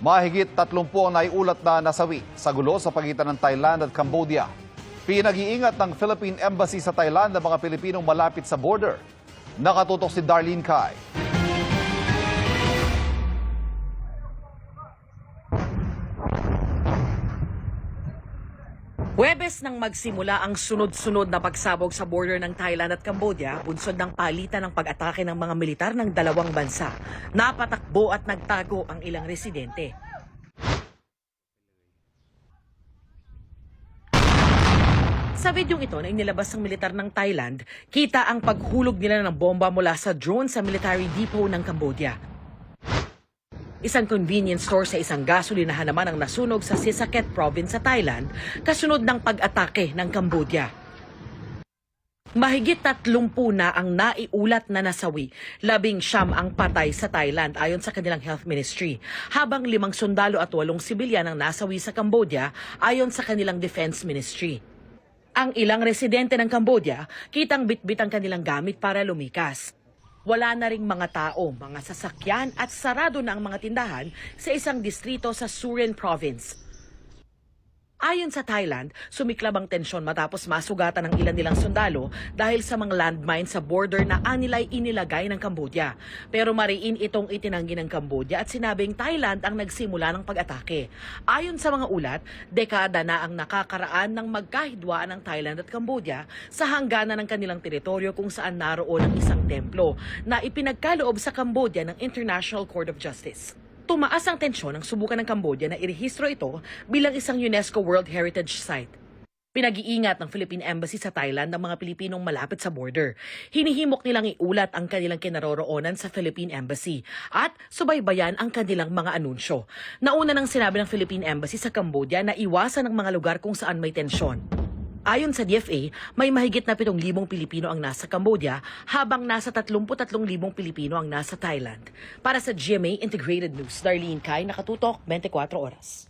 Mahigit 30 ang naiulat na nasawi sa gulo sa pagitan ng Thailand at Cambodia. Pinag-iingat ng Philippine Embassy sa Thailand ang mga Pilipinong malapit sa border. Nakatutok si Darlene Kai. Huwebes nang magsimula ang sunod-sunod na pagsabog sa border ng Thailand at Cambodia, bunsod ng palitan ng pag-atake ng mga militar ng dalawang bansa. Napatakbo at nagtago ang ilang residente. Sa videong ito na inilabas ng militar ng Thailand, kita ang paghulog nila ng bomba mula sa drone sa military depot ng Cambodia. Isang convenience store sa isang gasolinahan naman ang nasunog sa Sisaket province sa Thailand kasunod ng pag-atake ng Cambodia. Mahigit tatlumpu na ang naiulat na nasawi, labing siyam ang patay sa Thailand ayon sa kanilang health ministry, habang limang sundalo at walong sibilyan ang nasawi sa Cambodia ayon sa kanilang defense ministry. Ang ilang residente ng Cambodia, kitang bitbit ang kanilang gamit para lumikas. Wala na ring mga tao, mga sasakyan at sarado na ang mga tindahan sa isang distrito sa Surin Province. Ayon sa Thailand, sumiklab ang tensyon matapos masugatan ng ilan nilang sundalo dahil sa mga landmine sa border na anilay inilagay ng Cambodia. Pero mariin itong itinanggi ng Cambodia at sinabing Thailand ang nagsimula ng pag-atake. Ayon sa mga ulat, dekada na ang nakakaraan ng magkahidwaan ng Thailand at Cambodia sa hangganan ng kanilang teritoryo kung saan naroon ang isang templo na ipinagkaloob sa Cambodia ng International Court of Justice. Tumaas ang tensyon ng subukan ng Cambodia na irehistro ito bilang isang UNESCO World Heritage Site. Pinag-iingat ng Philippine Embassy sa Thailand ang mga Pilipinong malapit sa border. Hinihimok nilang iulat ang kanilang kinaroroonan sa Philippine Embassy at subaybayan ang kanilang mga anunsyo. Nauna nang sinabi ng Philippine Embassy sa Cambodia na iwasan ang mga lugar kung saan may tensyon. Ayon sa DFA, may mahigit na 7,000 Pilipino ang nasa Cambodia habang nasa 33,000 Pilipino ang nasa Thailand. Para sa GMA Integrated News, Darlene Kai, nakatutok 24 oras.